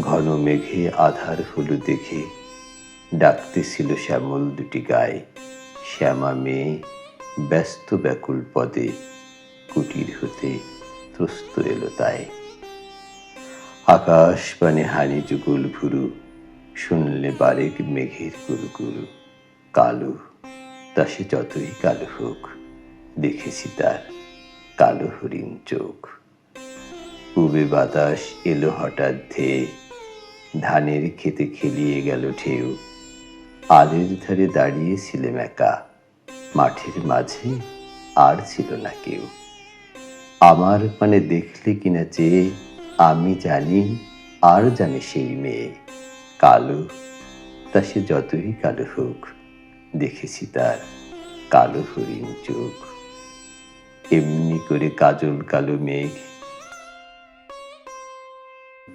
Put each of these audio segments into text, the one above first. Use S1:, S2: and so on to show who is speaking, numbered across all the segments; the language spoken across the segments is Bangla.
S1: ঘন মেঘে আধার হলু দেখে। ডাকতেছিল শ্যামল দুটি গায়ে। শ্যামা মেয়ে, ব্যস্ত ব্যাকুল পদে, কুটির হতে ত্রস্ত এলো তাই। আকাশ পানে হানি যুগল ভুরু, শুনলে বারেক মেঘের গুরু গুরু কালো, তা সে যতই কালো হোক, দেখেছি তার কালো হরিণ চোখ। পূবে বাতাস এলো হঠাৎ ধেয়ে ধানের খেতে খেলিয়ে গেল ঢেউ। আলের ধারে দাঁড়িয়ে দাঁড়িয়েছিলাম একা। মাঠের মাঝে আর ছিল না কেউ। আমার মানে দেখলে কিনা চেয়ে আমি জানি, আর জানে সেই মেয়ে। কালো, তা সে যতই কালো হোক, দেখেছি তার কালো হরিণ চোখ। এমনি করে কাজল কালো মেঘ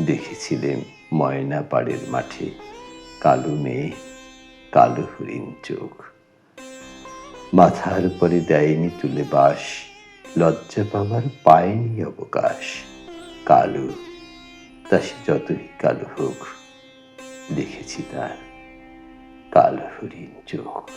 S1: দেখেছিলেন ময়না পাড়ের মাঠে কালো মেয়ে, কালো হরিণ চোখ। মাথার পরে দেয়নি তুলে বাস, লজ্জা পাবার পায়নি অবকাশ। কালো, তা সে যতই কালো হোক, দেখেছি তার কালো হরিণ চোখ।